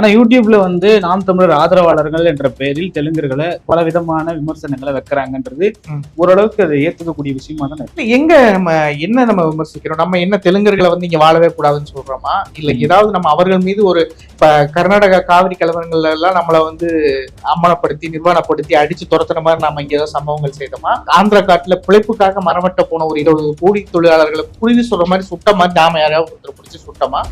ஆனா யூடியூப்ல வந்து நாம் தமிழர் ஆதரவாளர்கள் என்ற பெயரில் தெலுங்கர்களை பல விதமான விமர்சனங்களை வைக்கிறாங்கன்றது. ஓரளவுக்கு அதை ஏத்துக்கக்கூடிய விஷயமா தானே. இல்ல, எங்க நம்ம என்ன நம்ம விமர்சிக்கிறோம் நம்ம என்ன தெலுங்கர்களை வந்து இங்க வாழவே கூடாதுன்னு சொல்றோமா இல்ல. ஏதாவது நம்ம அவர்கள் மீது ஒரு இப்ப கர்நாடகா காவிரி கலவரங்கள்ல எல்லாம் நம்மள வந்து அம்மனப்படுத்தி நிர்வாணப்படுத்தி அடிச்சு துரத்துன மாதிரி நாம இங்க ஏதாவது சம்பவங்கள் செய்தோமா ஆந்திரா காட்டுல பிழைப்புக்காக மரமட்ட போன ஒரு இருபது கூலி தொழிலாளர்களை புரிஞ்சு சொல்ற மாதிரி சுட்ட மாதிரி நாம யாராவது ஒருத்தர் பிடிச்சி சுட்டமா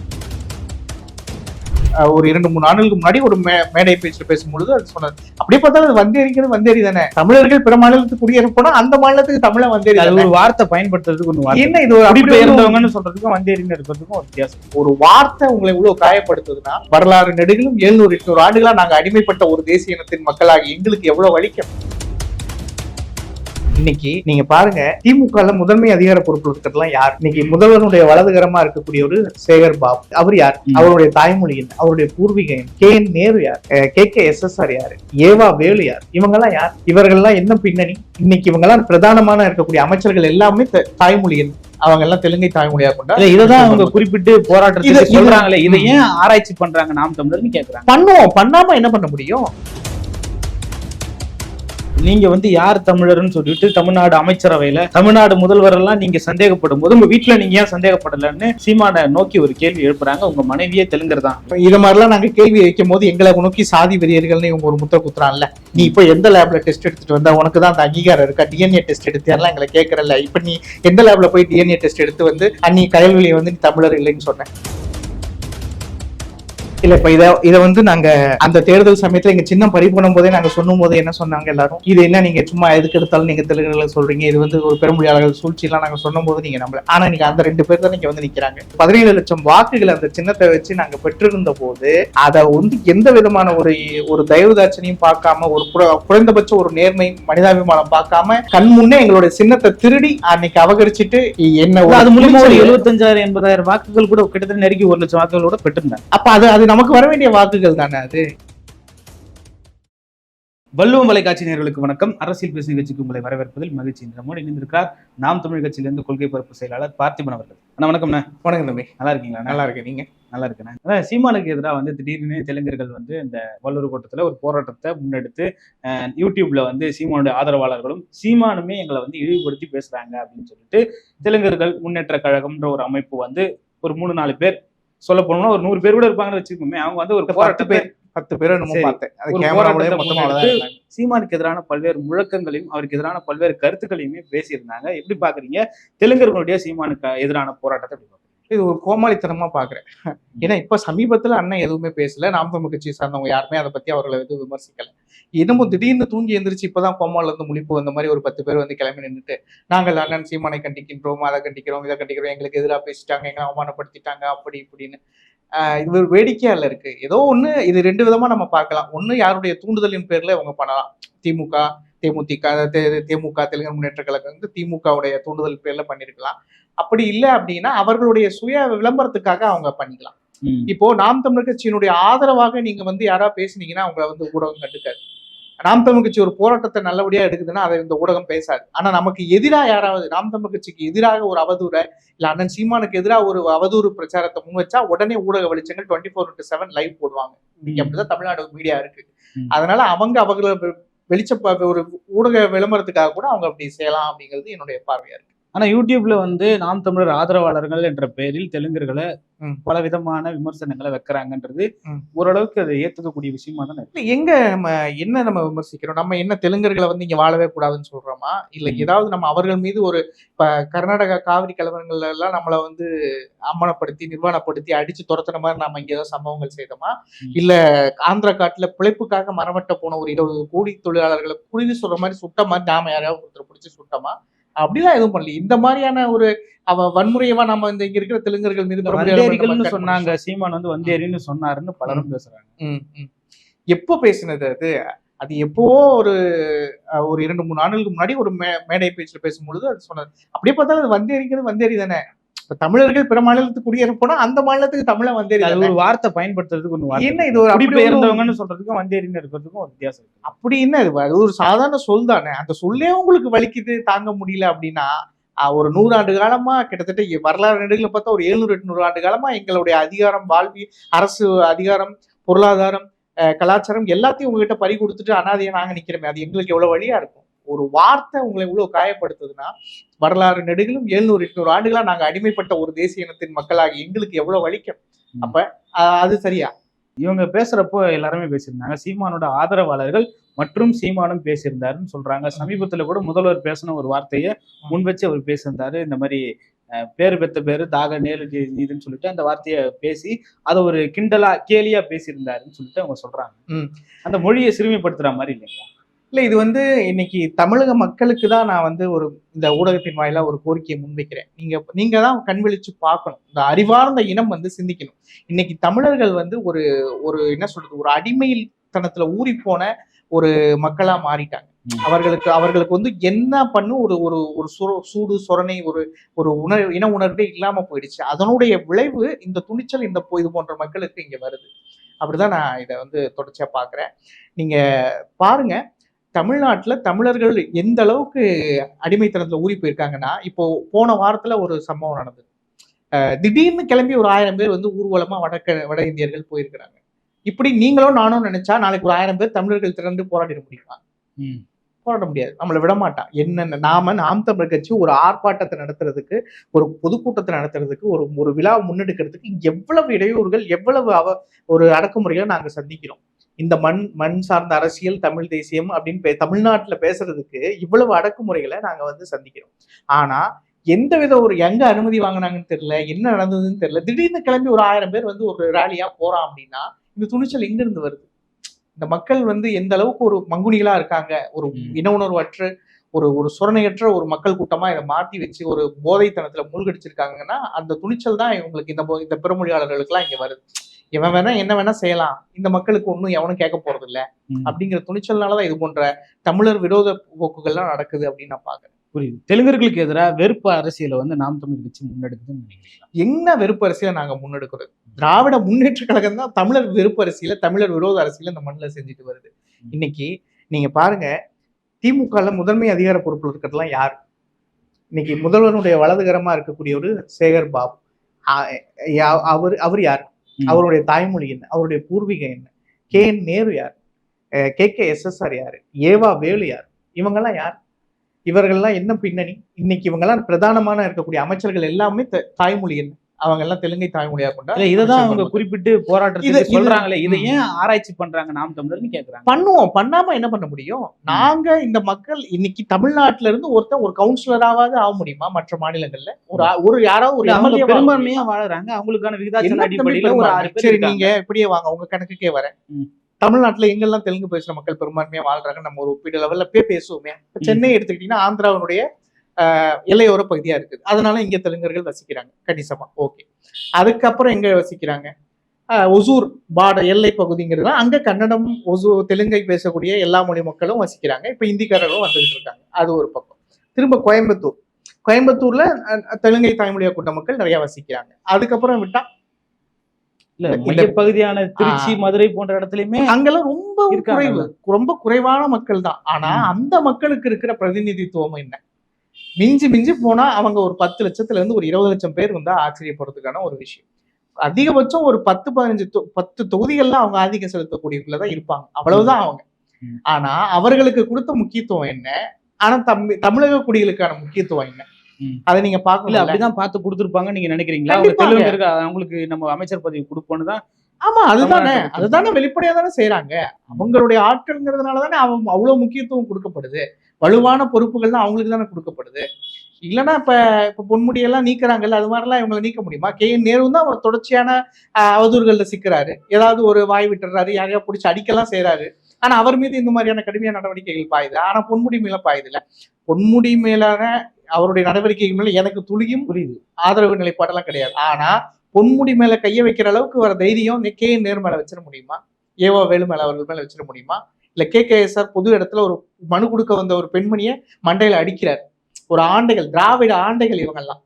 ஒரு இரண்டு மூணு ஆண்டுகளுக்கு முன்னாடி ஒரு மேடை பேச்சு பேசும்பொழுது அது சொன்னது அப்படியே பார்த்தாலும் அது வந்தேரிக்கிறது வந்தேரி தானே தமிழர்கள் பிற மாநிலத்துக்கு குடியேறப்போனா அந்த மாநிலத்துக்கு தமிழ வந்தேரி அது. ஒரு வார்த்தை பயன்படுத்துறதுக்கு ஒன்று என்ன இது ஒரு அப்படி குடிபெயர்ந்தவங்கன்னு சொல்றதுக்கும் வந்தேரின்னு இருக்கிறதுக்கும் ஒரு வித்தியாசம். ஒரு வார்த்தை உங்களை இவ்வளவு காயப்படுத்துதுன்னா வரலாறு நெடுகிலும் எழுநூறு எட்நூறு ஆண்டுகளா நாங்க அடிமைப்பட்ட ஒரு தேசிய இனத்தின் மக்களாகி எங்களுக்கு எவ்வளவு வலிக்கும்? இன்னைக்கு நீங்க பாருங்க திமுக முதன்மை அதிகார பொறுப்பு இருக்கிறதுலாம் யார்? இன்னைக்கு முதல்வருடைய வலதுகரமா இருக்கக்கூடிய ஒரு சேகர் பாபு. அவர் யார். அவருடைய தாய்மொழி அவருடைய பூர்வீகம் கே என் நேரு யார்? K K S S R யாரு? ஏவா வேலு யார்? இவங்கெல்லாம் யார்? இவர்கள்லாம் என்ன பின்னணி? இன்னைக்கு இவங்கெல்லாம் பிரதானமான இருக்கக்கூடிய அமைச்சர்கள் எல்லாமே தாய்மொழி அவங்க எல்லாம் தெலுங்கை தாய்மொழியா கொண்டா இததான் அவங்க குறிப்பிட்டு போராட்டத்துக்கு இது- சொல்றாங்களே இதை. ஏன் ஆராய்ச்சி பண்றாங்க நாம் தமிழர்னு கேக்குறாங்க. பண்ணுவோம். பண்ணாம என்ன பண்ண முடியும்? நீங்க வந்து யார் தமிழர்னு சொல்லிட்டு தமிழ்நாடு அமைச்சரவையில தமிழ்நாடு முதல்வர் எல்லாம் நீங்க சந்தேகப்படும் போது உங்க வீட்டுல நீங்க ஏன் சந்தேகப்படலன்னு சீமான நோக்கி ஒரு கேள்வி எழுப்புறாங்க. உங்க மனைவியே தெலுங்கர் தான். இது இத மாதிரிலாம் நாங்க கேள்வி வைக்கும் போது எங்களை நோக்கி சாதி வெறியர்கள்னு இவங்க ஒரு முத்த குத்துறான்ல நீ இப்ப எந்த லேப்ல டெஸ்ட் எடுத்துட்டு வந்தா உனக்கு தான் அந்த அங்கீகாரம் இருக்கா? டிஎன்ஏ டெஸ்ட் எடுத்தியாலாம் எங்களை கேட்கறல இப்ப நீ எந்த லேப்ல போய் டிஎன்ஏ டெஸ்ட் எடுத்து வந்து அன்னி கயல்வெளியை வந்து நீ தமிழர் இல்லைன்னு சொன்னேன் இல்ல இப்ப இத இத வந்து நாங்க அந்த தேர்தல் சமயத்துல எங்க சின்னம் பறி பண்ணும் போதே நாங்க சொல்லும் போது என்ன சொன்னாங்க எல்லாரும்? இது என்ன நீங்க சும்மா எதுக்கு எடுத்தாலும் நீங்க தெலுங்குல சொல்றீங்க? இது வந்து ஒரு பெருமொழியாளர்கள் சூழ்ச்சி எல்லாம் நாங்க சொன்னும் போது நீங்க நம்பல. ஆனா நீங்க அந்த ரெண்டு பேர் தான் நீங்க வந்து நிக்கிறாங்க. பதினேழு லட்சம் வாக்குகள் அந்த சின்னத்தை வச்சு நாங்க பெற்றிருந்த போது அத வந்து எந்த விதமான ஒரு ஒரு தயவுதாட்சணையும் பார்க்காம ஒரு குற- குறைந்தபட்ச ஒரு நேர்மை மனிதாபிமானம் பார்க்காம கண் முன்னே எங்களுடைய சின்னத்தை திருடி அன்னைக்கு அபகரிச்சுட்டு என்ன அது மூலமா ஒரு எழுபத்தஞ்சாயிரம் எண்பதாயிரம் வாக்குகள் கூட கிட்டத்தட்ட நெருக்கி ஒரு லட்சம் வாக்குகளோட பெற்றிருந்தாங்க. அப்ப அது அது நமக்கு வர வேண்டிய வாக்குகள் தானே அது? வள்ளுவம் வலைக்காட்சி நேயர்களுக்கு வணக்கம். அரசியல் பேசும் நிகழ்ச்சிக்கு உங்களை வரவேற்பதில் மகிழ்ச்சி. நம்மோடு இணைந்திருக்கிறார் நாம் தமிழ் கட்சியிலிருந்து கொள்கை பரப்பு செயலாளர் பார்த்திபன் அவர்கள். அண்ணா வணக்கம்ண்ணா. வணக்கம் தம்பி. நல்லா இருக்கீங்களா நல்லா இருக்கு நீங்க? நல்லா இருக்குண்ணே. அதான் சீமானுக்கு எதிராக வந்து திடீர்னு தெலுங்கர்கள் வந்து இந்த வல்லூர் கூட்டத்தில் ஒரு போராட்டத்தை முன்னெடுத்து யூடியூப்ல வந்து சீமானுடைய ஆதரவாளர்களும் சீமானுமே எங்களை வந்து இழிவுபடுத்தி பேசுறாங்க அப்படின்னு சொல்லிட்டு தெலுங்கர்கள் முன்னேற்ற கழகம்ன்ற ஒரு அமைப்பு வந்து ஒரு மூணு நாலு பேர் சொல்ல போனோம்னா ஒரு நூறு பேர் கூட இருப்பாங்கன்னு வச்சுக்கோமே அவங்க வந்து ஒரு பத்து பேர் பத்து பேர். பார்த்தேன். சீமானுக்கு எதிரான பல்வேறு முழக்கங்களையும் அவருக்கு எதிரான பல்வேறு கருத்துக்களையுமே பேசியிருந்தாங்க எப்படி பாக்குறீங்க தெலுங்கர்களுடைய சீமானுக்கு எதிரான போராட்டத்தை? இது ஒரு கோமாளித்தனமா பாக்குறேன். ஏன்னா இப்ப சமீபத்துல அண்ணன் எதுவுமே பேசல. நாம் தமிழ் கட்சி சார்ந்தவங்க யாருமே அதை பத்தி அவர்களை எதுவும் விமர்சிக்கல. இன்னமும் திடீர்னு தூங்கி எந்திரிச்சு இப்பதான் கோமால இருந்து முழிப்பு வந்த மாதிரி ஒரு பத்து பேர் வந்து கிளம்பி நின்றுட்டு நாங்கள் அண்ணன் சீமானை கண்டிக்கின்றோம் அதை கண்டிக்கிறோம் இதை கண்டிக்கிறோம். எங்களுக்கு எதிராக பேசிட்டாங்க எங்களை அவமானப்படுத்திட்டாங்க அப்படி இப்படின்னு. ஆஹ் இது ஒரு வேடிக்கையால இருக்கு. ஏதோ ஒண்ணு இது ரெண்டு விதமா நம்ம பார்க்கலாம். ஒண்ணு யாருடைய தூண்டுதலின் பேர்ல இவங்க பண்ணலாம். திமுக தேமுதிக தேமுக தெலுங்கு முன்னேற்ற கழகம் வந்து திமுகவுடைய தூண்டுதல் பேர்ல பண்ணிருக்கலாம். அப்படி இல்லை அப்படின்னா அவர்களுடைய சுய விளம்பரத்துக்காக அவங்க பண்ணிக்கலாம். இப்போ நாம் தமிழர் கட்சியினுடைய ஆதரவாக நீங்க வந்து யாரா பேசுனீங்கன்னா அவங்கள வந்து ஊடகம் கண்டுக்காது. நாம் தமிழ் கட்சி ஒரு போராட்டத்தை நல்லபடியா எடுக்குதுன்னா அதை இந்த ஊடகம் பேசாது. ஆனா நமக்கு எதிரா யாராவது நாம் தமிழ் கட்சிக்கு எதிராக ஒரு அவதூறை இல்ல அண்ணன் சீமானுக்கு எதிராக ஒரு அவதூறு பிரச்சாரத்தை முன் வச்சா உடனே ஊடக வெளிச்சங்கள் twenty four into seven live போடுவாங்க. இன்னைக்கு அப்படிதான் தமிழ்நாடு மீடியா இருக்கு. அதனால அவங்க அவங்கள வெளிச்ச ஒரு ஊடக விளம்பரத்துக்காக கூட அவங்க அப்படி செய்யலாம் அப்படிங்கிறது என்னுடைய பார்வையா இருக்கு. ஆனா யூடியூப்ல வந்து நாம் தமிழர் ஆதரவாளர்கள் என்ற பெயரில் தெலுங்கர்களை. பல விதமான விமர்சனங்களை வைக்கிறாங்கன்றது. ஓரளவுக்கு அதை ஏத்துக்கக்கூடிய விஷயமா தானே. இல்ல, எங்க நம்ம என்ன நம்ம விமர்சிக்கிறோம் நம்ம என்ன தெலுங்கர்களை வந்து இங்க வாழவே கூடாதுன்னு சொல்றோமா இல்ல. ஏதாவது நம்ம அவர்கள் மீது ஒரு இப்ப கர்நாடகா காவிரி கலவரங்கள்ல எல்லாம் நம்மள வந்து அம்மனப்படுத்தி நிர்வாணப்படுத்தி அடிச்சு துரத்துன மாதிரி நாம இங்க ஏதாவது சம்பவங்கள் செய்தோமா. இல்ல ஆந்திரா காட்டுல பிழைப்புக்காக மரமட்ட போன ஒரு இருபது கோடி தொழிலாளர்களை புரிஞ்சு சொல்ற மாதிரி சுட்ட மாதிரி நாம யாராவது ஒருத்தர் பிடிச்சி சுட்டோமா அப்படிலாம் எதுவும் பண்ணல. இந்த மாதிரியான ஒரு அவ வன்முறையவா நம்ம இந்த இங்க இருக்கிற தெலுங்கர்கள் மீது வந்தேரிகள்னு சொன்னாங்க சீமான் வந்து வந்தேரின்னு சொன்னாருன்னு பலரும் பேசுறாங்க. எப்போ பேசினது அது? அது எப்பவோ ஒரு ஒரு இரண்டு மூணு ஆண்டுகளுக்கு முன்னாடி ஒரு மே- மேடை பேச்சுல பேசும்பொழுது அது சொன்னது அப்படியே பார்த்தாலும் அது வந்தேரிங்கிறது வந்தேரி தானே? இப்ப தமிழர்கள் பிற மாநிலத்துக்கு குடியேற போனா அந்த மாநிலத்துக்கு தமிழ வந்தேரி அது ஒரு வார்த்தை பயன்படுத்துறதுக்கு ஒன்று என்ன இது ஒரு அப்படி ஒண்ணும் குடிபெயர்ந்தவங்கன்னு சொல்றதுக்கும் வந்தேரின்னு இருக்கிறதுக்கும் ஒரு வித்தியாசம் அப்படி என்ன இது? அது ஒரு சாதாரண சொல் தானே. அந்த சொல்லே உங்களுக்கு வலிக்குது தாங்க முடியல அப்படின்னா ஒரு நூறாண்டு காலமா கிட்டத்தட்ட வரலாறு நெடுகளை பார்த்தா ஒரு எழுநூறு எட்நூறு ஆண்டு காலமா எங்களுடைய அதிகாரம் வாழ்வி அரசு அதிகாரம் பொருளாதாரம் கலாச்சாரம் எல்லாத்தையும் உங்ககிட்ட பறி கொடுத்துட்டு அனாதையா நாங்க நிக்கிறோமே. அது எங்களுக்கு எவ்வளவு வழியா இருக்கும்? ஒரு வார்த்தை உங்களை இவ்வளவு காயப்படுத்துதுன்னா வரலாறு நெடுகிலும் எழுநூறு எட்நூறு ஆண்டுகளா நாங்க அடிமைப்பட்ட ஒரு தேசிய இனத்தின் மக்களாகி எங்களுக்கு எவ்வளவு வலிக்கும். அப்ப அது சரியா? இவங்க பேசுறப்போ எல்லாருமே பேசியிருந்தாங்க. சீமானோட ஆதரவாளர்கள் மற்றும் சீமானும் பேசியிருந்தாருன்னு சொல்றாங்க. சமீபத்துல கூட முதல்வர் பேசின ஒரு வார்த்தையை முன் வச்சு அவர் பேசியிருந்தாரு. இந்த மாதிரி பேரு பெத்த பேரு தாக நேரு இது- இதுன்னு சொல்லிட்டு அந்த வார்த்தையை பேசி அதை ஒரு கிண்டலா கேலியா பேசியிருந்தாருன்னு சொல்லிட்டு அவங்க சொல்றாங்க. அந்த மொழியை சிறுமைப்படுத்துற மாதிரி இல்லைங்களா? இல்ல இது வந்து இன்னைக்கு தமிழக மக்களுக்கு தான் நான் வந்து ஒரு இந்த ஊடகத்தின் வாயிலா ஒரு கோரிக்கையை முன்வைக்கிறேன். நீங்க நீங்க தான் கண் விழிச்சு பார்க்கணும். இந்த அறிவார்ந்த இனம் வந்து சிந்திக்கணும். இன்னைக்கு தமிழர்கள் வந்து ஒரு ஒரு என்ன சொல்றது ஒரு அடிமையில் தனத்துல ஊறி போன ஒரு மக்களா மாறிட்டாங்க. அவர்களுக்கு அவர்களுக்கு வந்து என்ன பண்ணு ஒரு ஒரு ஒரு சுர- சூடு சொரணை ஒரு ஒரு உணர் இன உணர்வே இல்லாம போயிடுச்சு. அதனுடைய விளைவு இந்த துணிச்சல் இந்த இது போன்ற மக்களுக்கு இங்க வருது. அப்படிதான் நான் இதை வந்து தொடர்ச்சியா பாக்குறேன் நீங்க பாருங்க தமிழ்நாட்டுல தமிழர்கள் எந்த அளவுக்கு அடிமைத்தனத்துல ஊறி போயிருக்காங்கன்னா இப்போ போன வாரத்துல ஒரு சம்பவம் நடந்தது. திடீர்னு கிளம்பி ஒரு ஆயிரம் பேர் வந்து ஊர்வலமா வடக்க வட இந்தியர்கள் போயிருக்கிறாங்க. இப்படி நீங்களும் நானும் நினைச்சா நாளைக்கு ஒரு ஆயிரம் பேர் தமிழர்கள் திரண்டு போராடிட முடியுமா. போராட முடியாது. நம்மளை விட மாட்டான். என்னென்ன நாம நாம் தமிழர் கட்சி ஒரு ஆர்ப்பாட்டத்தை நடத்துறதுக்கு ஒரு பொதுக்கூட்டத்தை நடத்துறதுக்கு ஒரு ஒரு விழா முன்னெடுக்கிறதுக்கு எவ்வளவு இடையூறுகள் எவ்வளவு அவ ஒரு அடக்குமுறைகளை நாங்க சந்திக்கிறோம். இந்த மண் மண் சார்ந்த அரசியல் தமிழ் தேசியம் அப்படின்னு பே- தமிழ்நாட்டுல பேசுறதுக்கு இவ்வளவு அடக்குமுறைகளை நாங்க வந்து சந்திக்கிறோம். ஆனா எந்த வித ஒரு எங்க அனுமதி வாங்கினாங்கன்னு தெரியல என்ன நடந்ததுன்னு தெரியல. திடீர்னு கிளம்பி ஒரு ஆயிரம் பேர் வந்து ஒரு ரேலியா போறான் அப்படின்னா இந்த துணிச்சல் எங்க இருந்து வருது? இந்த மக்கள் வந்து எந்த அளவுக்கு ஒரு மங்குனிகளா இருக்காங்க? ஒரு. இன உணர்வற்ற ஒரு ஒரு சுரணையற்ற ஒரு மக்கள் கூட்டமா இதை மாத்தி வச்சு ஒரு போதைத்தனத்துல மூழ்கடிச்சிருக்காங்கன்னா அந்த துணிச்சல் தான் இவங்களுக்கு இந்த இந்த பிறமொழியாளர்களுக்கு இங்க வருது. இவன் வேணா என்ன வேணா செய்யலாம். இந்த மக்களுக்கு ஒண்ணும் எவனும் கேட்க போறது இல்ல. அப்படிங்கிற துணிச்சல்னாலதான் இது போன்ற தமிழர் விரோத போக்குகள்லாம் நடக்குது அப்படின்னு நான் பாக்குறேன் புரியுது. தெலுங்கர்களுக்கு எதிராக வெறுப்பு அரசியலை வந்து நாம் தமிழ் கட்சி முன்னெடுக்குதுன்னு என்ன வெறுப்பு அரசியலை நாங்க முன்னெடுக்கிறது? திராவிட முன்னேற்ற கழகம் தான் தமிழர் வெறுப்பு அரசியல தமிழர் விரோத அரசியல இந்த மண்ணில் செஞ்சுட்டு வருது. இன்னைக்கு நீங்க பாருங்க திமுகல முதன்மை அதிகார பொறுப்பில் இருக்கிறதுலாம் யார்? இன்னைக்கு முதல்வருடைய வலதுகரமா இருக்கக்கூடியவர் சேகர் பாபு. அவர் அவர் யார். அவருடைய தாய்மொழி என்ன? அவருடைய பூர்வீகம் என்ன? கே என் நேரு யார்? கே கே எஸ்எஸ்ஆர் யாரு? ஏவா வேலு யார்? இவங்கெல்லாம் யார்? இவர்கள்லாம் என்ன பின்னணி? இன்னைக்கு இவங்கெல்லாம் பிரதானமான இருக்கக்கூடிய அமைச்சர்கள் எல்லாமே தாய்மொழி என்ன? அவங்க எல்லாம் தெலுங்கை தாய்மொழியா கொண்டா இததான் அவங்க குறிப்பிட்டு போராட்டத்துக்கு சொல்றாங்களே இதை. ஏன் ஆராய்ச்சி பண்றாங்க நாம் தமிழர்னு கேக்குறாங்க பண்ணுவோம் பண்ணாம என்ன பண்ண முடியும் நாங்க இந்த மக்கள் இன்னைக்கு தமிழ்நாட்டுல இருந்து ஒருத்தன் ஒரு கவுன்சிலராவது ஆக முடியுமா மற்ற மாநிலங்கள்ல ஒரு ஒரு யாராவது ஒரு பெரும்பான்மையா வாழறாங்க அவங்களுக்கான விகிதாச்சார அடிப்படையில ஒரு ஆறு? பேர். நீங்க இப்படியே வாங்க உங்க கணக்குக்கே வரேன். தமிழ்நாட்டுல எங்கெல்லாம் தெலுங்கு பேசுற மக்கள் பெரும்பான்மையா வாழ்றாங்க நம்ம ஒரு ஒப்பீடு லெவல்ல போய் பேசுவோமே. சென்னை எடுத்துக்கிட்டீங்கன்னா ஆந்திராவுடைய ஆஹ், எல்லையோர பகுதியா இருக்குது. அதனால இங்க தெலுங்கர்கள் வசிக்கிறாங்க. கணிசமா. ஓகே. அதுக்கப்புறம் எங்க வசிக்கிறாங்க? ஒசூர் பாட எல்லை பகுதிங்கிறது அங்க கன்னடம் ஒசூர் தெலுங்கை பேசக்கூடிய எல்லா மொழி மக்களும் வசிக்கிறாங்க. இப்ப இந்திக்காரர்களும் வந்துகிட்டு இருக்காங்க. அது ஒரு பக்கம். திரும்ப கோயம்புத்தூர். கோயம்புத்தூர்ல தெலுங்கை தாய்மொழியா கொண்ட மக்கள் நிறைய வசிக்கிறாங்க. அதுக்கப்புறம் விட்டா? இல்ல மையப்பகுதியான திருச்சி. மதுரை போன்ற இடத்துலயுமே அங்கெல்லாம் ரொம்ப. குறைவு. ரொம்ப குறைவான மக்கள் தான் ஆனா. அந்த மக்களுக்கு இருக்கிற பிரதிநிதித்துவம் என்ன? மிஞ்சி மிஞ்சி போனா அவங்க ஒரு பத்து லட்சத்துல இருந்து ஒரு இருபது லட்சம் பேர் வந்தா ஆச்சரியப்படுறதுக்கான ஒரு விஷயம். அதிகபட்சம் ஒரு பத்து பதினஞ்சு பத்து தொகுதிகள்ல அவங்க ஆதிக்கம் செலுத்தக்கூடியவங்களதான் இருப்பாங்க. அவ்வளவுதான் அவங்க. ஆனா அவர்களுக்கு கொடுத்த முக்கியத்துவம் என்ன? ஆனா தமி தமிழக குடிகளுக்கான முக்கியத்துவம் என்ன. அதை நீங்க பாக்கல அப்படிதான் பார்த்து கொடுத்துருப்பாங்க நீங்க நினைக்கிறீங்களா? அவங்களுக்கு நம்ம அமைச்சர் பதவி கொடுப்போம்னு தான் ஆமா அதுதானே. அதுதானே வெளிப்படையா தானே செய்யறாங்க அவங்களுடைய ஆட்கள்ங்கிறதுனால தானே அவங்க அவ்வளவு முக்கியத்துவம் கொடுக்கப்படுது. வலுவான பொறுப்புகள் தான் அவங்களுக்கு தானே கொடுக்கப்படுது. இல்லைன்னா இப்ப இப்ப பொன்முடியெல்லாம் நீக்குறாங்கல்ல அது மாதிரிலாம் இவங்களை நீக்க முடியுமா? கே என் நேரு தான் அவர் தொடர்ச்சியான அவதூறுகள்ல சிக்கிறாரு. ஏதாவது ஒரு வாய் விட்டுறாரு யாரையா பிடிச்சி அடிக்கலாம் செய்றாரு. ஆனா அவர் மீது இந்த மாதிரியான கடுமையான நடவடிக்கைகள் பாயுது? ஆனா பொன்முடி மேல பாயுது இல்ல பொன்முடி மேலான அவருடைய நடவடிக்கைகள் மேல எனக்கு துளியும் புரியுது. ஆதரவு நிலைப்பாடெல்லாம் கிடையாது. ஆனா பொன்முடி மேல கைய வைக்கிற அளவுக்கு வர தைரியம் கே நேர் மேல வச்சிட முடியுமா? ஏவா வேலு மேல அவர்கள் மேல வச்சிட முடியுமா? இல்ல கே கே எஸ் ஆர் பொது இடத்துல ஒரு மனு கொடுக்க வந்த ஒரு பெண்மணியை மண்டையில அடிக்கிறார். ஒரு ஆண்டைகள் திராவிட ஆண்டைகள் இவங்கெல்லாம்.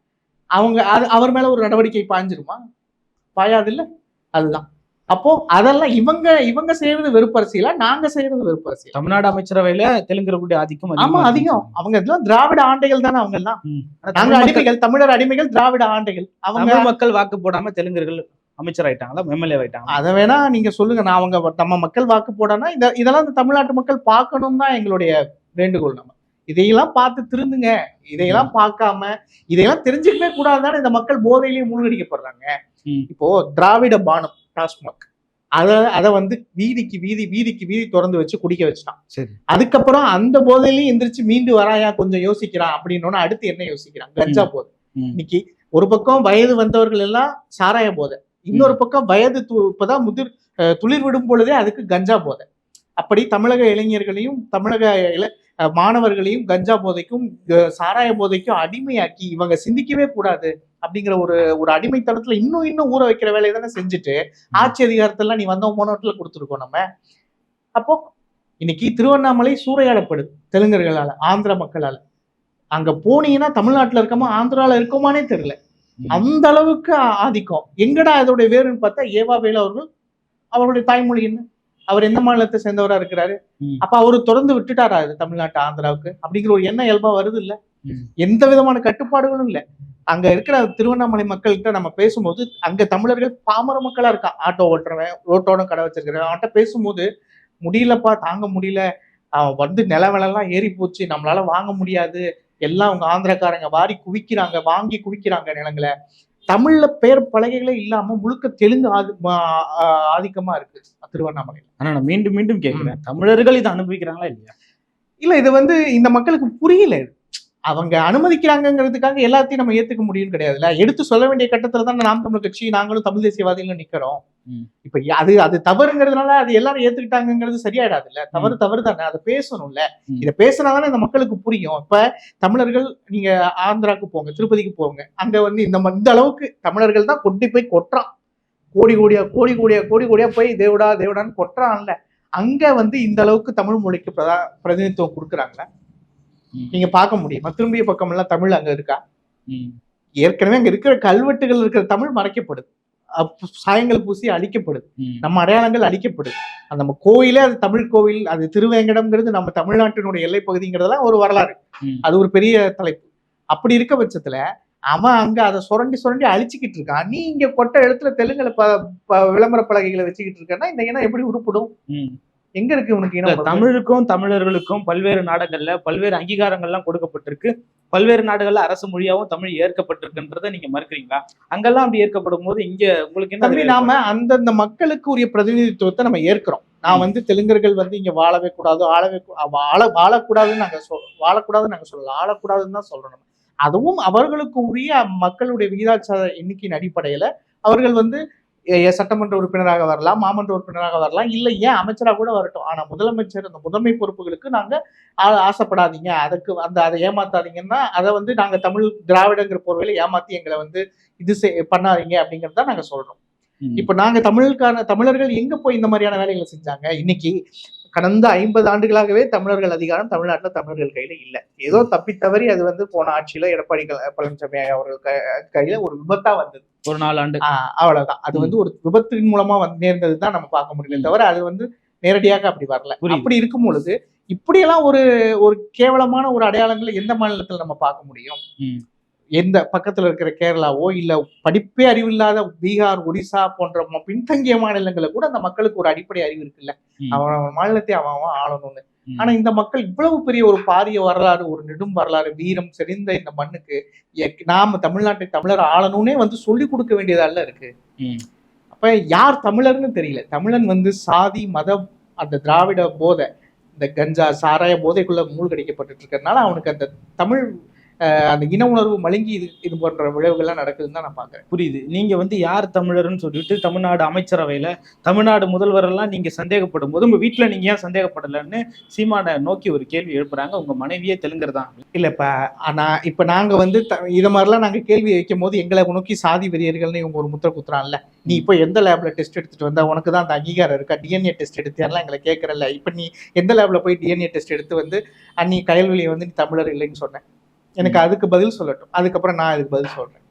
அவங்க அது அவர் மேல ஒரு நடவடிக்கை பாய்ஞ்சிருமா பாயாது இல்ல? அதுதான். அப்போ அதெல்லாம் இவங்க இவங்க செய்யறது வெறுப்பு அரசியலா நாங்க செய்யறது வெறுப்பு அரசியல் தமிழ்நாடு அமைச்சரவையில தெலுங்கர்களுடைய ஆதிக்கம் ஆமா அதிகமா. அவங்க எல்லாம் திராவிட ஆண்டைகள் தானே அவங்க எல்லாம். நாங்க அடிமைகள் தமிழர் அடிமைகள் திராவிட ஆண்டைகள். அவங்க மக்கள் வாக்கு போடாம தெலுங்கர்கள் அமைச்சர் ஆயிட்டாங்களா எம்எல்ஏ ஆயிட்டாங்களா? அதை வேணா நீங்க சொல்லுங்க. நான் அவங்க நம்ம மக்கள் வாக்கு போடனா இந்த இதெல்லாம் இந்த தமிழ்நாட்டு மக்கள் பார்க்கணும் தான் எங்களுடைய வேண்டுகோள் நம்ம. இதையெல்லாம் பார்த்து திருந்துங்க. இதையெல்லாம் பார்க்காம இதையெல்லாம் தெரிஞ்சுக்கவே கூடாதுதானே. இந்த மக்கள் போதையிலேயே மூழ்கடிக்கப்படுறாங்க. இப்போ திராவிட பானம். டாஸ்மாக் அத அதை வந்து வீதிக்கு வீதி வீதிக்கு வீதி திறந்து வச்சு குடிக்க வச்சுட்டான். சரி. அதுக்கப்புறம் அந்த போதையிலையும் எந்திரிச்சு மீண்டு வராயா கொஞ்சம் யோசிக்கிறான் அப்படின்னோன்னா அடுத்து என்ன யோசிக்கிறான்? கஞ்சா போதை. இன்னைக்கு ஒரு பக்கம் வயது வந்தவர்கள் எல்லாம் சாராய போதை. இன்னொரு பக்கம் வயது இப்பதான் முதிர் துளிர் விடும் பொழுதே அதுக்கு கஞ்சா போதை. அப்படி தமிழக இளைஞர்களையும் தமிழக இள மாணவர்களையும் கஞ்சா போதைக்கும் சாராய போதைக்கும் அடிமையாக்கி இவங்க சிந்திக்கவே கூடாது. அப்படிங்கிற ஒரு ஒரு அடிமைத்தனத்துல இன்னும் இன்னும் ஊற வைக்கிற வேலையை தானே செஞ்சுட்டு ஆட்சி அதிகாரத்தெல்லாம் நீ வந்த போனோட்டில் கொடுத்துருக்கோம் நம்ம. அப்போ இன்னைக்கு திருவண்ணாமலை சூறையாடப்படுது தெலுங்கர்களால ஆந்திர மக்களால. அங்க போனீங்கன்னா தமிழ்நாட்டுல இருக்கமா ஆந்திரால இருக்கோமானே தெரியல. அந்த அளவுக்கு ஆதிக்கம். எங்கடா இதோடைய வேறுன்னு பார்த்தா ஏவா வேலு அவர்கள் அவருடைய தாய்மொழி என்ன? அவர் எந்த மாநிலத்தை சேர்ந்தவரா இருக்கிறாரு. அப்ப அவரு தொடர்ந்து விட்டுட்டாரா இது தமிழ்நாட்டு ஆந்திராவுக்கு? அப்படிங்கிற ஒரு எண்ணம் இயல்பா வருது இல்ல. எந்த விதமான கட்டுப்பாடுகளும் இல்ல. அங்க இருக்கிற திருவண்ணாமலை மக்கள்கிட்ட நம்ம பேசும்போது அங்க தமிழர்கள் பாமர மக்களா இருக்கான் ஆட்டோ ஓட்டுறவன் ரோட்டோட கடை வச்சிருக்கிறவன் அவன்கிட்ட பேசும்போது முடியலப்பா தாங்க முடியல. அவன் வந்து நிலவெல்லாம் ஏறி போச்சு. நம்மளால வாங்க முடியாது. எல்லாம் அவங்க ஆந்திரக்காரங்க. வாரி குவிக்கிறாங்க. வாங்கி குவிக்கிறாங்க நிலங்களை. தமிழ்ல பெயர் பலகைகளே இல்லாம முழுக்க தெலுங்கு ஆதி- ஆதிக்கமா இருக்கு திருவண்ணாமலையில. ஆனா நான் மீண்டும் மீண்டும் கேட்கிறேன் தமிழர்கள் இதை அனுபவிக்கிறாங்களா இல்லையா? இல்ல இது வந்து இந்த மக்களுக்கு புரியல. அவங்க அனுமதிக்கிறாங்கிறதுக்காக எல்லாத்தையும் நம்ம ஏத்துக்க முடியும்னு கிடையாதுல்ல எடுத்து சொல்ல வேண்டிய கட்டத்துல தான் நாம் தமிழ் கட்சி நாங்களும் தமிழ் தேசியவாதிகளும் நிக்கிறோம். இப்ப அது அது தவறுங்கிறதுனால அது எல்லாரும் ஏத்துக்கிட்டாங்கிறது சரியாயிடாது இல்ல? தவறு தவறு தானே. அதை பேசணும்ல. இதை பேசினாதானே இந்த மக்களுக்கு புரியும். இப்ப தமிழர்கள் நீங்க ஆந்திராக்கு போங்க திருப்பதிக்கு போங்க அங்க வந்து இந்த இந்த அளவுக்கு தமிழர்கள் தான் கொண்டு போய் கொட்டுறான். கோடி கோடியா கோடி கோடியா கோடி கோடியா போய் தேவடா தேவடான்னு கொட்டுறான்ல. அங்க வந்து இந்த அளவுக்கு தமிழ் மொழிக்கு பிரதா பிரதிநிதித்துவம் கொடுக்குறாங்களா. நீங்க பார்க்க முடியுமா? திரும்பிய பக்கம் எல்லாம் தமிழ் அங்க இருக்கா. ஏற்கனவே அங்க இருக்கிற கல்வெட்டுகள் இருக்கிற தமிழ் மறைக்கப்படுது. சாயங்கள் பூசி அழிக்கப்படுது. நம்ம அடையாளங்கள் அழிக்கப்படுது. அந்த நம்ம கோயிலே அது தமிழ் கோவில் அது திருவேங்கடம்ங்கிறது நம்ம தமிழ்நாட்டினுடைய எல்லை பகுதிங்கிறதெல்லாம் ஒரு வரலாறு. அது ஒரு பெரிய தலைப்பு. அப்படி இருக்க பட்சத்துல அவன் அங்க அதை சுரண்டி சுரண்டி அழிச்சுக்கிட்டு இருக்கான். நீ இங்க கொட்ட எழுத்துல தெலுங்குல ப விளம்பர பலகைகளை வச்சுக்கிட்டு இருக்கன்னா இந்த இனம் எப்படி உருப்படும். எங்க இருக்கு உனக்கு? தமிழுக்கும் தமிழர்களுக்கும் பல்வேறு நாடுகள்ல பல்வேறு அங்கீகாரங்கள்லாம் கொடுக்கப்பட்டிருக்கு. பல்வேறு நாடுகள்ல அரசு மொழியாவும் தமிழ் ஏற்கப்பட்டிருக்குன்றதை நீங்க மறுக்கிறீங்களா? அங்கெல்லாம் அப்படி ஏற்கப்படும் போது இங்க உங்களுக்கு என்ன நாம அந்தந்த மக்களுக்கு உரிய பிரதிநிதித்துவத்தை நம்ம ஏற்கிறோம். நான் வந்து தெலுங்கர்கள் வந்து இங்க வாழவே கூடாது ஆளவே வாழ வாழக்கூடாதுன்னு நாங்க சொல் வாழக்கூடாதுன்னு நாங்க சொல்லலாம் ஆளக்கூடாதுன்னு தான் சொல்றோம் அதுவும் அவர்களுக்கு உரிய மக்களுடைய விகிதாச்சார எண்ணிக்கையின் அடிப்படையில அவர்கள் வந்து சட்டமன்ற உறுப்பினராக வரலாம் மாமன்ற உறுப்பினராக வரலாம். இல்ல ஏன் அமைச்சராக கூட வரட்டும். ஆனா முதலமைச்சர் அந்த முதன்மை பொறுப்புகளுக்கு நாங்க ஆ- ஆசைப்படாதீங்க. அதுக்கு அந்த அதை ஏமாத்தாதீங்கன்னா அதை வந்து நாங்க தமிழ் திராவிடங்கிற போர்வையில ஏமாத்தி எங்களை வந்து இது செய்- பண்ணாதீங்க அப்படிங்கறத தான் நாங்க சொல்றோம். ம். இப்ப நாங்க தமிழுக்கான தமிழர்கள் எங்க போய் இந்த மாதிரியான வேலைகளை செஞ்சாங்க? இன்னைக்கு கடந்த ஐம்பது ஆண்டுகளாகவே தமிழர்கள் அதிகாரம் தமிழ்நாட்டுல தமிழர்கள் கையில இல்ல. ஏதோ தப்பி தவறி அது வந்து போன ஆட்சியில எடப்பாடி பழனிசாமி அவர்கள் கையில ஒரு விபத்தா வந்தது. ஒரு நாலு ஆண்டு. ஆஹ் அவ்வளவுதான். அது வந்து ஒரு விபத்தின் மூலமா வந்து நேர்ந்தது தான் நம்ம பார்க்க முடியல தவிர அது வந்து நேரடியாக அப்படி வரல. அப்படி இருக்கும் பொழுது இப்படியெல்லாம் ஒரு ஒரு கேவலமான ஒரு அடையாளங்களை எந்த மாநிலத்துல நம்ம பார்க்க முடியும். எந்த பக்கத்துல இருக்கிற கேரளாவோ இல்ல படிப்பே அறிவில்லாத பீகார் ஒடிசா போன்ற பின்தங்கிய மாநிலங்கள கூட அந்த மக்களுக்கு ஒரு அடிப்படை அறிவு இருக்குல்ல. அவன் அவன் மாநிலத்தை அவன் அவன் ஆளணும்னு. ஆனா இந்த மக்கள் இவ்வளவு பெரிய ஒரு பாரிய வரலாறு ஒரு நெடும் வரலாறு வீரம் செறிந்த இந்த மண்ணுக்கு நாம தமிழ்நாட்டை தமிழர் ஆளணும்னே வந்து சொல்லி கொடுக்க வேண்டியதால இருக்கு. அப்ப யார் தமிழர்னு தெரியல தமிழன் வந்து சாதி மதம் அந்த திராவிட போதை இந்த கஞ்சா சாராய போதைக்குள்ள மூழ்கடிக்கப்பட்டு இருக்கிறதுனால அவனுக்கு அந்த தமிழ் அந்த இன உணர்வு மழுங்கி இது இது போன்ற விளைவுகள்லாம் நடக்குதுன்னு தான் நான் பாக்குறேன் புரியுது. நீங்க வந்து யார் தமிழர்னு சொல்லிட்டு தமிழ்நாடு அமைச்சரவையில தமிழ்நாடு முதல்வர் எல்லாம் நீங்க சந்தேகப்படும் போது உங்க வீட்டுல நீங்க ஏன் சந்தேகப்படலைன்னு சீமானை நோக்கி ஒரு கேள்வி எழுப்புறாங்க. உங்க மனைவியே தெலுங்கர் தான் இல்ல இப்ப நான் இப்ப நாங்க வந்து த- இத மாதிரிலாம் நாங்க கேள்வி வைக்கும் போது எங்களை நோக்கி சாதி வெறியர்கள்னு இவங்க ஒரு முத்திர குத்துறான்ல நீ இப்போ எந்த லேப்ல டெஸ்ட் எடுத்துட்டு வந்தா? உனக்கு தான் அந்த அங்கீகாரம் இருக்கா? டிஎன்ஏ டெஸ்ட் எடுத்தியாரெல்லாம் எங்களை கேட்கறல இப்ப நீ எந்த லேப்ல போய் டிஎன்ஏ டெஸ்ட் எடுத்து வந்து அன்னி கயல்வெளியை வந்து நீ தமிழர் இல்லைன்னு சொன்னேன் எனக்கு அதுக்கு பதில் சொல்லட்டும். அதுக்கப்புறம் நான் அதுக்கு பதில் சொல்றேன்.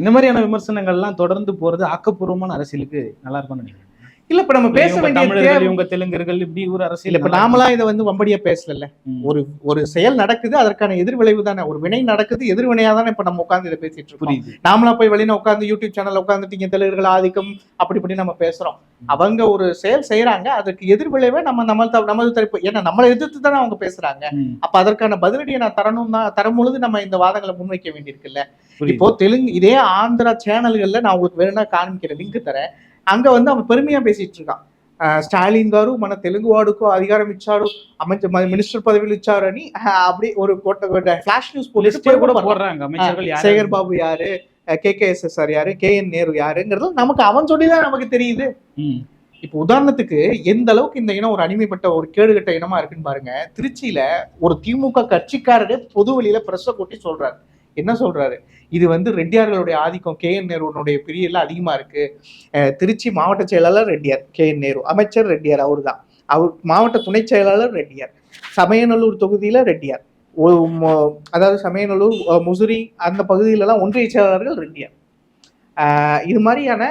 இந்த மாதிரியான விமர்சனங்கள்லாம் தொடர்ந்து போறது ஆக்கப்பூர்வமான அரசியலுக்கு நல்லா இருக்கும்னு நினைக்கிறேன். இல்ல இப்ப நம்ம பேச வேண்டிய இவங்க தெலுங்கர்கள் இப்படி ஒரு அரசியல் இப்ப நாமளா இதை வந்து வம்படியா பேசல. ஒரு ஒரு செயல் நடக்குது அதற்கான எதிர்விளைவு தானே. ஒரு வினை நடக்குது எதிர்வினையா தானே இப்ப நம்ம உட்கார்ந்து இதை பேசிட்டு இருக்கோம். நாமளா போய் வெளியில உட்கார்ந்து யூடியூப் சேனல்ல உட்காந்துட்டீங்க தெலுங்குகள் ஆதிக்கம் அப்படி இப்படி நம்ம பேசுறோம். அவங்க ஒரு செயல் செய்யறாங்க அதுக்கு எதிர்விளைவை நம்ம நம்ம நமது தரப்பு ஏன்னா நம்மளை எதிர்த்து தானே அவங்க பேசுறாங்க. அப்ப அதற்கான பதிலடியை நான் தரணும் தான் தரும் பொழுது நம்ம இந்த வாதங்களை முன்வைக்க வேண்டியிருக்குல்ல. இப்போ தெலுங்கு இதே ஆந்திரா சேனல்கள்ல நான் உங்களுக்கு வேணும்னா காமிக்கிற லிங்க் தரேன். அங்க வந்து அவன் பெருமையா பேசிட்டு இருக்கான் அஹ் ஸ்டாலின் గారు మన తెలుగు వాడుకు అధికారం ఇచ్చారు అమంచి మినిస్టర్ పదవిలు ఇచ్చారని அப்படி ஒரு ஃபிளாஷ் நியூஸ் லிஸ்டே கூட போட்டு போடுறாங்க அமைச்சர்கள் யார் சேகர் பாபு யாரு K K S S R யாரு கே என் நேரு யாருங்கிறது நமக்கு அவன் சொல்லிதான் நமக்கு தெரியுது ம், இப்போ உதாரணத்துக்கு எந்த அளவுக்கு இந்த இனம் ஒரு அடிமைப்பட்ட ஒரு கேடுகட்ட இனமா இருக்குன்னு பாருங்க திருச்சியில ஒரு திமுக கட்சிக்காரரே பொது வெளியில பிரஸ்ஸை கொட்டி சொல்றாரு என்ன சொல்றாரு? இது வந்து ரெட்டியார்களுடைய ஆதிக்கம். கே. என். நேருனுடைய பிரியல அதிகமா இருக்கு. திருச்சி மாவட்ட செயலாளர் ரெட்டியார். கே. என். நேரு. அமைச்சர் ரெட்டியார் அவர் தான் அவர் மாவட்ட துணை செயலாளர் ரெட்டியார். சமயநல்லூர் தொகுதியில ரெட்டியார். அதாவது சமயநல்லூர் முசிறி அந்த பகுதியிலலாம் ஒன்றிய செயலாளர்கள் ரெட்டியார். இது மாதிரியான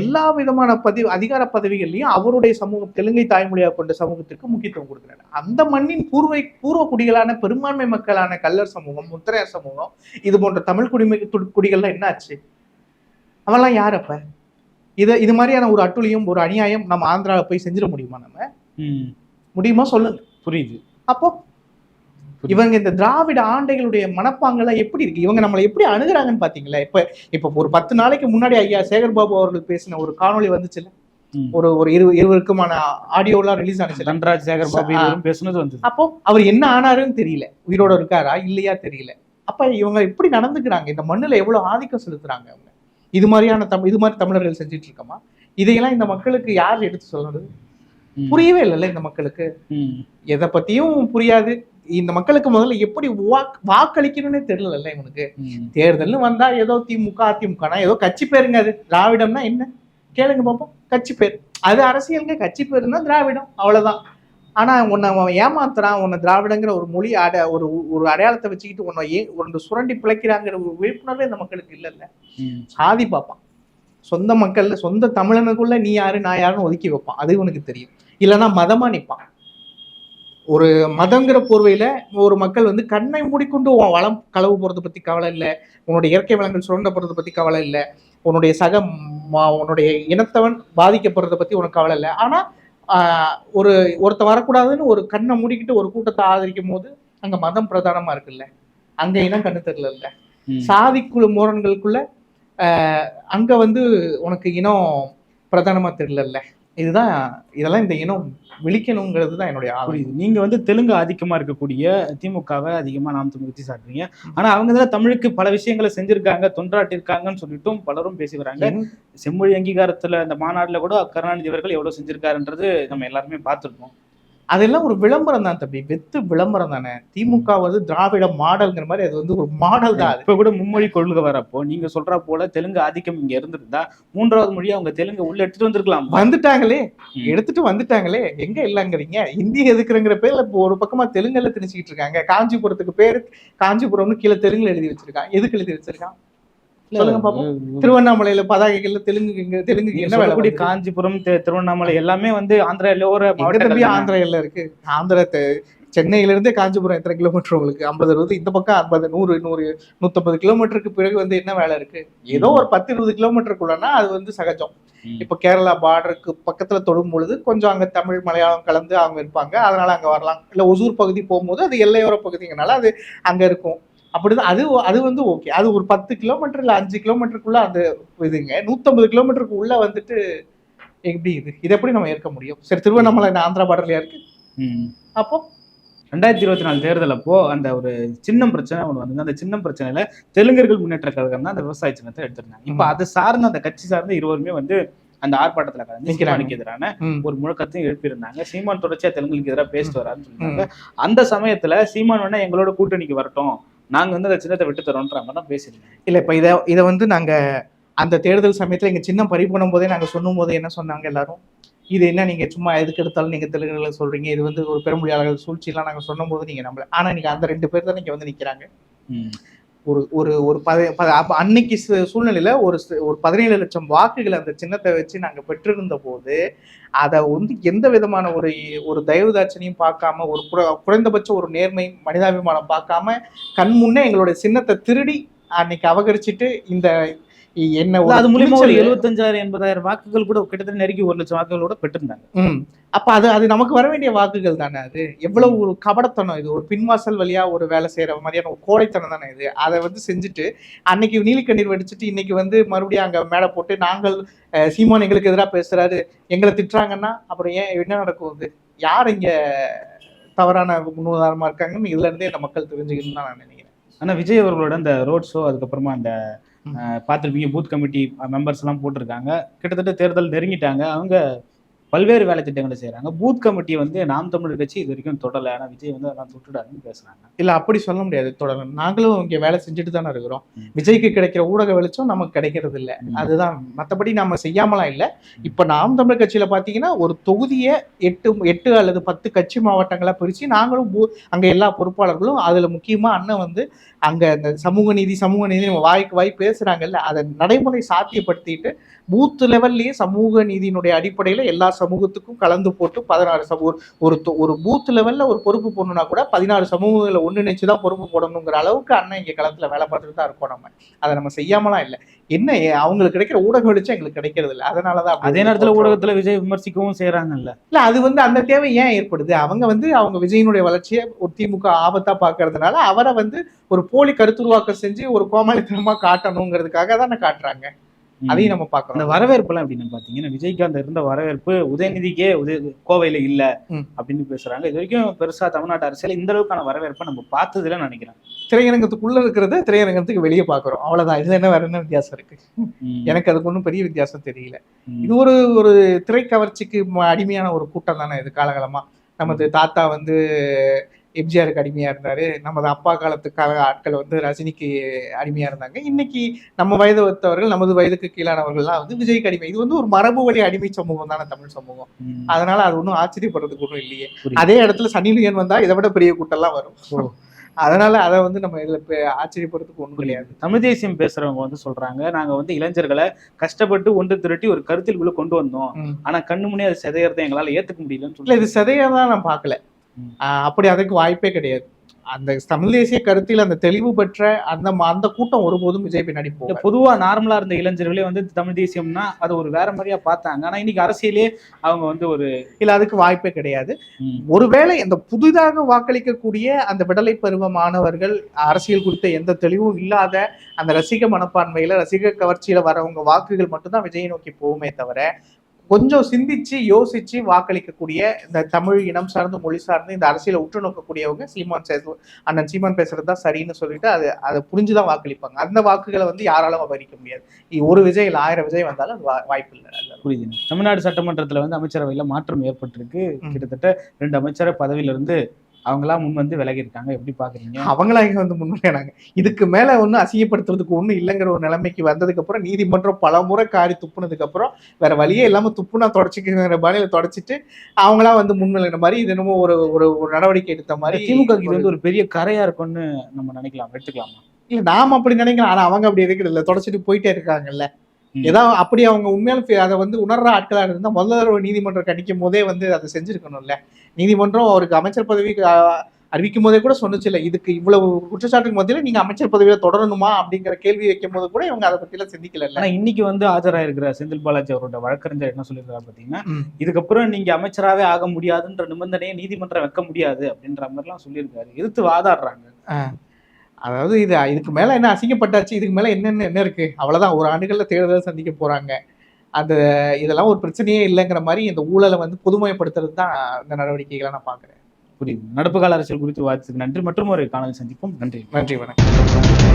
எல்லா விதமான பதிவு அதிகார பதவிகள்லையும் அவருடைய சமூகம் தெலுங்கை தாய்மொழியாக கொண்ட சமூகத்திற்கு முக்கியத்துவம் கொடுக்கிறார். அந்த மண்ணின் பூர்வை பூர்வ குடிகளான பெரும்பான்மை மக்களான கல்லர் சமூகம் முத்திரையர் சமூகம் இது போன்ற தமிழ் குடிமை குடிகள்லாம் என்ன ஆச்சு? அவெல்லாம் யார் அப்ப? இது இது மாதிரியான ஒரு அட்டுழியம் ஒரு அநியாயம் நம்ம ஆந்திரால போய் செஞ்சிட முடியுமா நம்ம? முடியுமா? சொல்லுங்க. புரியுது. அப்போ இவங்க இந்த திராவிட ஆண்டைகளுடைய மனப்பாங்கெல்லாம் எப்படி இருக்கு? இவங்க நம்மளை எப்படி அணுகுறாங்கன்னு பாத்தீங்களா? இப்ப இப்ப ஒரு பத்து நாளைக்கு முன்னாடி ஐயா சேகர் பாபு அவர்கள் பேசின ஒரு காணொளி வந்துச்சுல்ல. ஒரு ஒரு இரு இருவருக்குமான ஆடியோலாம் ரிலீஸ் ஆனிச்சுல தன்ராஜ் சேகர் பாபு பேசுனது வந்தது. அப்போ அவர் என்ன ஆனாருன்னு தெரியல. உயிரோட இருக்காரா? இல்லையா தெரியல. அப்ப இவங்க எப்படி நடந்துக்கிறாங்க? இந்த மண்ணுல எவ்வளவு ஆதிக்கம் செலுத்துறாங்க அவங்க? இது மாதிரியான தம் இது மாதிரி தமிழர்கள் செஞ்சுட்டு இருக்கோமா இதையெல்லாம் இந்த மக்களுக்கு யார் எடுத்து சொல்றது ம், புரியவே இல்லைல்ல இந்த மக்களுக்கு. எதை பத்தியும் புரியாது. இந்த மக்களுக்கு முதல்ல எப்படி வாக் வாக்களிக்கணும்னே தெரியல இவனுக்கு. தேர்தல்னு வந்தா ஏதோ திமுக அதிமுகனா ஏதோ கட்சி பேருங்க அது. திராவிடம்னா என்ன? கேளுங்க பாப்போம். கட்சி பேர். அது அரசியலுங்க கட்சி பேருன்னா திராவிடம். அவ்வளவுதான். ஆனா உன்னை அவன் ஏமாத்துறான். உன்னை திராவிடங்கிற ஒரு மொழி அட ஒரு ஒரு அடையாளத்தை வச்சுக்கிட்டு உன்னை ஏ ஒரு சுரண்டி பிழைக்கிறாங்கிற ஒரு விழிப்புணர்வே இந்த மக்களுக்கு இல்லைல்ல. சாதி பார்ப்பான் சொந்த மக்கள்ல சொந்த தமிழனுக்குள்ள நீ யாரு நான் யாருன்னு ஒதுக்கி வைப்பான். அது இவனுக்கு தெரியும். இல்லைன்னா மதமா நிப்பான். ஒரு மதங்கிற போர்வையில ஒரு மக்கள் வந்து கண்ணை மூடிக்கொண்டு வளம் களவு போறதை பத்தி கவலை இல்லை. உன்னுடைய இயற்கை வளங்கள் சுரண்ட போறதை பத்தி கவலை இல்லை. உன்னுடைய சக உன்னுடைய இனத்தவன் பாதிக்கப்படுறதை பத்தி உனக்கு கவலை இல்லை. ஆனா ஒரு ஒருத்த வரக்கூடாதுன்னு ஒரு கண்ணை மூடிக்கிட்டு ஒரு கூட்டத்தை ஆதரிக்கும் போது அங்க மதம் பிரதானமா இருக்குல்ல. அங்க இனம் கண்ணு தெரியல ம். சாதிக்குழு முரண்களுக்குள்ள ஆஹ், அங்க வந்து உனக்கு இனம் பிரதானமா தெரியல இதுதான் இதெல்லாம் இந்த இனம் விழிக்கணுங்கிறது தான் என்னுடைய புரியுது. நீங்க வந்து தெலுங்கு ஆதிக்கமா இருக்கக்கூடிய திமுகவை அதிகமா நாம் தமிழ்ச்சி சாட்டுறீங்க ஆனா அவங்க இதுல தமிழுக்கு பல விஷயங்களை செஞ்சிருக்காங்க தொண்டாட்டிருக்காங்கன்னு சொல்லிட்டும் பலரும் பேசி வராங்க செம்மொழி அங்கீகாரத்துல இந்த மாநாடுல கூட கருணாநிதி அவர்கள் எவ்வளவு செஞ்சிருக்காருன்றது நம்ம எல்லாருமே பார்த்திருக்கோம். அதெல்லாம் ஒரு விளம்பரம் தான் தம்பி. வெத்து விளம்பரம் தானே. திமுக வந்து திராவிட மாடல்ங்கிற மாதிரி அது வந்து ஒரு மாடல் தான் இப்ப கூட மும்மொழி கொள்கை வரப்போ நீங்க சொல்ற போல தெலுங்கு ஆதிக்கம் இங்க இருந்திருந்தா மூன்றாவது மொழியை அவங்க தெலுங்கு உள்ள எடுத்துட்டு வந்திருக்கலாம். வந்துட்டாங்களே. எடுத்துட்டு வந்துட்டாங்களே. எங்க இல்லைங்கிறீங்க? இந்தி எதுக்குறங்கிற பேர்ல இப்போ ஒரு பக்கமா தெலுங்குல திணிச்சுக்கிட்டு இருக்காங்க. காஞ்சிபுரத்துக்கு பேரு காஞ்சிபுரம்னு கீழே தெலுங்குல எழுதி வச்சிருக்கான் எதுக்கு எழுதி வச்சிருக்கான் சொல்லுங்க பாப்போம். திருவண்ணாமலையில பதாகைகள்ல தெலுங்கு தெலுங்கு என்ன வேலை? காஞ்சிபுரம் திருவண்ணாமலை எல்லாமே வந்து ஆந்திரா எல்லோர எங்க தம்பி மாவட்டங்கள் ஆந்திரா எல்லாம் இருக்கு. ஆந்திரா சென்னையில இருந்தே காஞ்சிபுரம் எத்தனை கிலோமீட்டர் உங்களுக்கு? ஐம்பது அறுபது? இந்த பக்கம் ஐம்பது நூறு நூறு நூத்தம்பது கிலோமீட்டருக்கு பிறகு வந்து என்ன வேலை இருக்கு? ஏதோ ஒரு பத்து இருபது கிலோமீட்டருக்குள்ளனா அது வந்து சகஜம். இப்ப கேரளா பார்டருக்கு பக்கத்துல தொடும் பொழுது கொஞ்சம் அங்க தமிழ் மலையாளம் கலந்து அவங்க இருப்பாங்க. அதனால அங்க வரலாம். இல்ல ஒசூர் பகுதி போகும்போது அது எல்லையோர பகுதிங்கனால அது அங்க இருக்கும். அப்படிதான். அது அது வந்து ஓகே அது ஒரு பத்து கிலோமீட்டர் இல்ல அஞ்சு கிலோமீட்டருக்குள்ள அந்த இதுங்க. நூத்தம்பது கிலோமீட்டருக்கு உள்ள வந்துட்டு எப்படி இது? இதை எப்படி நம்ம ஏற்க முடியும்? சரி திருவண்ணாமலை ஆந்திரா பார்டர்லயா இருக்கு. அப்போ? ரெண்டாயிரத்தி இருபத்தி நாலு தேர்தல் அப்போ அந்த ஒரு சின்னம் பிரச்சனை ஒன்று வந்து அந்த சின்னம் பிரச்சனையில தெலுங்கர்கள் முன்னேற்ற கழகம் தான் அந்த விவசாய சின்னத்தை எடுத்திருந்தாங்க. இப்ப. அது சார்ந்த அந்த கட்சி சார்ந்த இருவருமே வந்து அந்த ஆர்ப்பாட்டத்துல கலந்து. சீமானுக்கு எதிரான ஒரு முழக்கத்தையும் எழுப்பியிருந்தாங்க. சீமான் தொடர்ச்சியா தெலுங்குக்கு எதிராக பேசிட்டு வராருன்னு ம். சொன்னாங்க அந்த சமயத்துல சீமான் வேணா எங்களோட கூட்டணிக்கு வரட்டும். நாங்க வந்து அந்த சின்னத்தை விட்டு தரோன்ற மாதிரி தான் பேசியிருந்தாங்க இல்ல இப்ப இத இத வந்து நாங்க அந்த தேர்தல் சமயத்துல எங்க சின்னம் பறி பண்ணும் போதே நாங்க சொல்லும் போது என்ன சொன்னாங்க எல்லாரும்? இது என்ன நீங்க சும்மா எதுக்கு எடுத்தாலும் நீங்க தெலுங்குல சொல்றீங்க? இது வந்து ஒரு பெருமொழியாளர்கள் சூழ்ச்சி எல்லாம் நாங்க சொன்னும் போது நீங்க நம்பல. ஆனா நீங்க அந்த ரெண்டு பேர் தான் இங்க வந்து நிக்கிறாங்க. ம். ஒரு ஒரு ஒரு பத அன்னைக்கு சூழ்நிலையில ஒரு ஒரு பதினேழு லட்சம் வாக்குகள் அந்த சின்னத்தை வச்சு நாங்க பெற்றிருந்த போது அதை வந்து எந்த விதமான ஒரு ஒரு தயவுதாட்சணையும் பார்க்காம ஒரு குறைந்தபட்ச ஒரு நேர்மை மனிதாபிமானம் பார்க்காம கண் முன்னே எங்களுடைய சின்னத்தை திருடி அன்னைக்கு அவகரிச்சிட்டு இந்த என்ன அது மூலியமா ஒரு எழுபத்தஞ்சாயிரம் எண்பதாயிரம் வாக்குகள் கூட கிட்டத்தட்ட நெருக்கி ஒரு லட்சம் வாக்குகள் கூட பெற்றிருந்தாங்க. அப்ப அது அது நமக்கு வர வேண்டிய வாக்குகள் தானே அது? எவ்வளவு ஒரு கபடத்தனம் இது? ஒரு பின்வாசல் வழியா ஒரு வேலை செய்யற மாதிரியான ஒரு கோடைத்தனம் தானே இது? அதை வந்து செஞ்சுட்டு அன்னைக்கு நீலிக்கண்ணீர் வெடிச்சிட்டு இன்னைக்கு வந்து மறுபடியும் அங்க மேடை போட்டு நாங்கள் சீமான் எங்களுக்கு எதிராக பேசுறாரு. எங்களை திட்டுறாங்கன்னா அப்புறம் ஏன் என்ன நடக்கும் இது? யார் இங்க தவறான முன்னுதாரணமா இருக்காங்கன்னு இதுல இருந்தே இந்த மக்கள் தெரிஞ்சுக்கணும்னு தான் நான் நினைக்கிறேன். ஆனா விஜய் அவர்களோட அந்த ரோட் ஷோ அதுக்கப்புறமா அந்த பார்த்திருப்பீங்க பூத் கமிட்டி மெம்பர்ஸ் எல்லாம் போட்டிருக்காங்க. கிட்டத்தட்ட தேர்தல் நெருங்கிட்டாங்க. அவங்க பல்வேறு வேலை திட்டங்களை செய்றாங்க. பூத் கமிட்டி வந்து நாம் தமிழர் கட்சி இது வரைக்கும் தொடலை. ஆனா விஜய் வந்து அதெல்லாம் தொட்டுடாருன்னு பேசுறாங்க. இல்ல அப்படி சொல்ல முடியாது. தொடர் நாங்களும் இங்க வேலை செஞ்சுட்டு தானே இருக்கிறோம். விஜய்க்கு கிடைக்கிற ஊடக வெளிச்சம் நமக்கு கிடைக்கிறது இல்ல. அதுதான். மத்தபடி நம்ம செய்யாமலாம் இல்ல. இப்ப நாம் தமிழர் கட்சியில பாத்தீங்கன்னா ஒரு தொகுதியை எட்டு எட்டு அல்லது பத்து கட்சி மாவட்டங்களா பிரிச்சு நாங்களும் பூ- அங்க எல்லா பொறுப்பாளர்களும் அதுல முக்கியமா அண்ணன் வந்து அங்க இந்த சமூக நீதி சமூக நீதி நம்ம வாய்க்கு வாய் பேசுறாங்கல்ல அதை நடைமுறை சாத்தியப்படுத்திட்டு பூத் லெவல்லயே சமூக நீதியினுடைய அடிப்படையில எல்லா சமூகத்துக்கும் கலந்து போட்டு பதினாறு சமூக ஒரு ஒரு பூத் லெவல்ல ஒரு பொறுப்பு போடணும்னா கூட பதினாறு சமூகங்களை ஒன்றிணைச்சு தான் பொறுப்பு போடணுங்கிற அளவுக்கு அண்ணன் இங்க களத்துல வேலை பார்த்துட்டு தான் இருக்கோம் நம்ம. அதை நம்ம செய்யாமலாம் இல்லை. என்ன அவங்களுக்கு கிடைக்கிற ஊடக வெளிச்சம் எங்களுக்கு கிடைக்கிறது இல்லை. அதனாலதான் அப்படி அதே நேரத்துல. ஊடகத்துல விஜய் விமர்சிக்கவும் செய்யறாங்கல்ல இல்ல அது வந்து அந்த தேவை ஏன் ஏற்படுது? அவங்க வந்து அவங்க விஜயனுடைய வளர்ச்சியை ஒரு திமுக ஆபத்தா பாக்குறதுனால அவரை வந்து ஒரு போலி கருத்துருவாக்கம் செஞ்சு ஒரு கோமாளித்தனமா காட்டணுங்கிறதுக்காக தானே காட்டுறாங்க. அதையும் நம்ம அந்த பார்க்கணும் வரவேற்பெல்லாம் எப்படின்னு பாத்தீங்கன்னா விஜய்காந்த் இருந்த வரவேற்பு உதயநிதிக்கே உதய கோவையில இல்ல. அப்படின்னு பேசுறாங்க. இது வரைக்கும் பெருசா தமிழ்நாட்டு அரசியல் இந்த அளவுக்கான வரவேற்பை நம்ம பார்த்ததுல நினைக்கிறேன். திரையரங்கத்துக்குள்ள இருக்கிறத திரையரங்கத்துக்கு வெளியே பாக்குறோம் அவ்வளவுதான். இதுல என்ன வேற என்ன வித்தியாசம் இருக்கு. எனக்கு அதுக்கு ஒன்றும் பெரிய வித்தியாசம் தெரியல. இது ஒரு ஒரு திரை கவர்ச்சிக்கு அடிமையான ஒரு கூட்டம் தானே இது காலகாலமா? நமது தாத்தா வந்து எம்ஜிஆருக்கு அடிமையா இருந்தாரு. நமது அப்பா காலத்து கால ஆட்கள் வந்து ரஜினிக்கு அடிமையா இருந்தாங்க. இன்னைக்கு நம்ம வயது ஒத்தவர்கள் நமது வயதுக்கு கீழானவர்கள்லாம் வந்து விஜய்க்கு அடிமை. இது வந்து ஒரு மரபு வழி அடிமை சமூகம் தானே தமிழ் சமூகம். அதனால அது ஒன்றும் ஆச்சரியப்படுறதுக்கு ஒன்றும் இல்லையே. அதே இடத்துல சனி லியன் வந்தா இதை விட பெரிய கூட்டம்லாம் வரும். அதனால அதை வந்து நம்ம இதுல ஆச்சரியப்படுறதுக்கு ஒன்றும் கிடையாது. தமிழ் தேசியம் பேசுறவங்க வந்து சொல்றாங்க நாங்க வந்து இளைஞர்களை கஷ்டப்பட்டு ஒன்று திரட்டி ஒரு கருத்திற்குள்ள கொண்டு வந்தோம். ஆனா கண்ணு முன்னே அது சிதையறதை எங்களால ஏத்துக்க முடியலன்னு சொல்லி இது சிதையா தான் நான் பார்க்கல. அப்படி அதுக்கு வாய்ப்பே கிடையாது. அந்த தமிழ் தேசிய கருத்தில் அந்த தெளிவு பெற்ற அந்த அந்த கூட்டம் ஒருபோதும் விஜய் பின்னாடி போகும் பொதுவா நார்மலா இருந்த இளைஞர்களே வந்து தமிழ் தேசியம்னா அது ஒரு வேற மாதிரியா பார்த்தாங்க. ஆனா இன்னைக்கு அரசியலே அவங்க வந்து ஒரு இல்ல அதுக்கு வாய்ப்பே கிடையாது. ஒருவேளை இந்த புதிதாக வாக்களிக்கக்கூடிய அந்த விடலை பருவ மாணவர்கள் அரசியல் குறித்த எந்த தெளிவும் இல்லாத அந்த ரசிக மனப்பான்மையில ரசிக கவர்ச்சியில வரவங்க வாக்குகள் மட்டும்தான் விஜயை நோக்கி போகுமே தவிர கொஞ்சம் சிந்திச்சு யோசிச்சு வாக்களிக்கக்கூடிய இந்த தமிழ் இனம் சார்ந்து மொழி சார்ந்து இந்த அரசியலை உற்று நோக்கக்கூடியவங்க சீமான் அண்ணன் சீமான் பேசுறது தான் சரின்னு சொல்லிட்டு அது அதை புரிஞ்சுதான் வாக்களிப்பாங்க அந்த வாக்குகளை வந்து யாராலும் அபகரிக்க முடியாது ஒரு விஜய் இல்ல ஆயிரம் விஜய் வந்தாலும் வாய்ப்பு இல்லை. புரியுது தமிழ்நாடு சட்டமன்றத்துல வந்து அமைச்சரவையில மாற்றம் ஏற்பட்டிருக்கு. கிட்டத்தட்ட ரெண்டு அமைச்சர பதவியில இருந்து அவங்களா முன் வந்து விலகி இருக்காங்க எப்படி பாக்குறீங்க? அவங்களா இங்க வந்து முன்னுரையானாங்க இதுக்கு மேல ஒன்றும் அசிங்கப்படுத்துறதுக்கு ஒண்ணும் இல்லைங்கிற ஒரு நிலைமைக்கு வந்ததுக்கு அப்புறம் நீதிமன்றம் பல முறை காரி துப்புனதுக்கு அப்புறம் வேற வழியே இல்லாம துப்புனா தொடச்சிக்கிற பாணியில தொடச்சிட்டு அவங்களா வந்து முன்னிலைன மாதிரி இது என்னமோ ஒரு ஒரு ஒரு நடவடிக்கை எடுத்த மாதிரி திமுக இது வந்து ஒரு பெரிய கரையா இருக்கும்னு நம்ம நினைக்கலாம். எடுத்துக்கலாமா? இல்ல நாம அப்படி நினைக்கலாம். ஆனா அவங்க அப்படி இருக்கிறது இல்ல? தொடச்சிட்டு போயிட்டே இருக்காங்கல்ல. ஏதாவது அப்படி அவங்க உண்மையாலும் ஃபி- அதை வந்து உணர்ற ஆட்களா இருந்தா முதல்ல நீதிமன்றம் கணிக்கும் போதே வந்து அதை செஞ்சிருக்கணும்ல. நீதிமன்றம் அவருக்கு அமைச்சர் பதவிக்கு அறிவிக்கும் போதே கூட சொன்னுச்சு இல்ல இதுக்கு இவ்வளவு குற்றச்சாட்டுக்கு மத்தியில நீங்க அமைச்சர் பதவியில தொடரணுமா அப்படிங்கிற கேள்வி வைக்கும் போது கூட இவங்க அதை பத்தி எல்லாம் சிந்திக்கல ஆனா இன்னைக்கு வந்து ஆஜராயிருக்கிற செந்தில் பாலாஜி அவரோட வழக்கறிஞர் என்ன சொல்லியிருக்காரு பாத்தீங்கன்னா. இதுக்கப்புறம் நீங்க அமைச்சராவே ஆக முடியாதுன்ற நிபந்தனையை நீதிமன்றம் வைக்க முடியாது அப்படின்ற மாதிரி எல்லாம் சொல்லியிருக்காரு. எதிர்த்து வாதாடுறாங்க. அதாவது இது இதுக்கு மேல என்ன அசிங்கப்பட்டாச்சு இதுக்கு மேல என்னென்ன என்ன இருக்கு? அவ்வளவுதான். ஒரு ஆண்டுகள்ல தேர்தல் சந்திக்க போறாங்க. அந்த இதெல்லாம் ஒரு பிரச்சனையே இல்லைங்கிற மாதிரி இந்த ஊழலை வந்து பொதுமைப்படுத்துறது தான் இந்த நடவடிக்கைகளை நான் பாக்குறேன் புரியுது. நடப்பு கால அரசியல் குறித்து வாய்ச்சதுக்கு நன்றி. மற்றும் ஒரு காணொலி சந்திப்போம். நன்றி. நன்றி வணக்கம்.